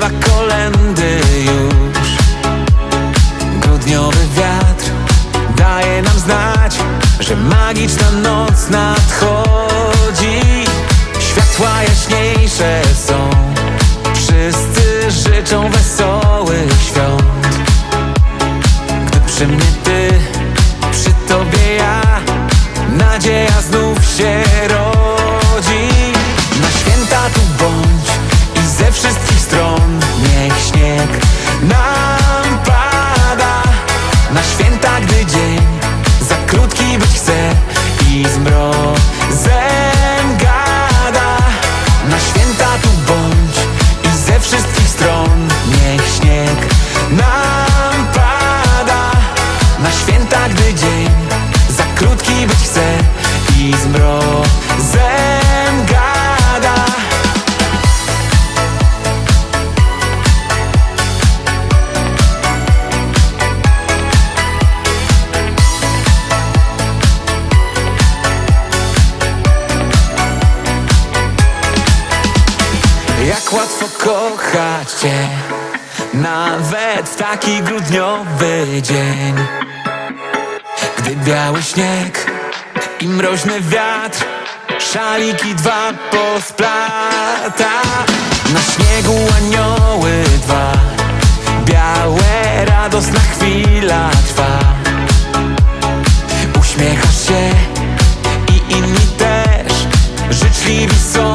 śpiewa kolendy już. Grudniowy wiatr daje nam znać Że magiczna noc nadchodzi. Światła jaśniejsze są. Wszyscy życzą wesołych świąt. Gdy przy mnie ty, przy tobie ja Nadzieja zengada Na święta tu bądź i ze wszystkich stron niech śnieg nam pada. Na święta, gdy dzień Jak łatwo kochać Cię Nawet w taki grudniowy dzień. Gdy biały śnieg i mroźny wiatr Szaliki dwa posplata. Na śniegu anioły dwa Białe, radosna chwila trwa. Uśmiechasz się i inni też Życzliwi są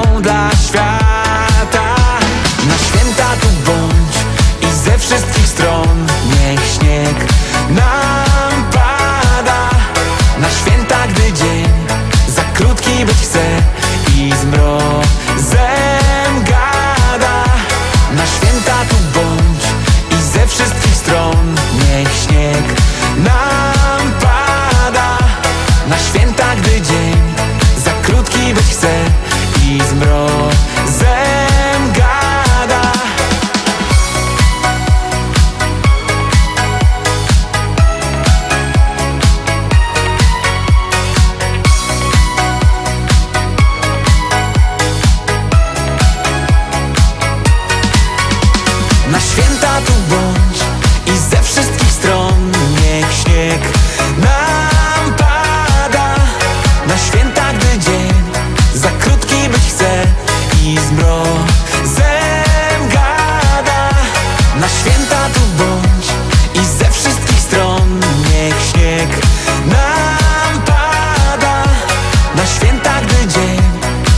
Na święta tu bądź i ze wszystkich stron niech śnieg nam pada. Na święta, gdy dzień za krótki być chce i zmrozem gada. Na święta tu bądź i ze wszystkich stron niech śnieg nam pada. Na święta, gdy dzień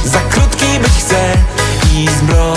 za krótki być chce i zmrozem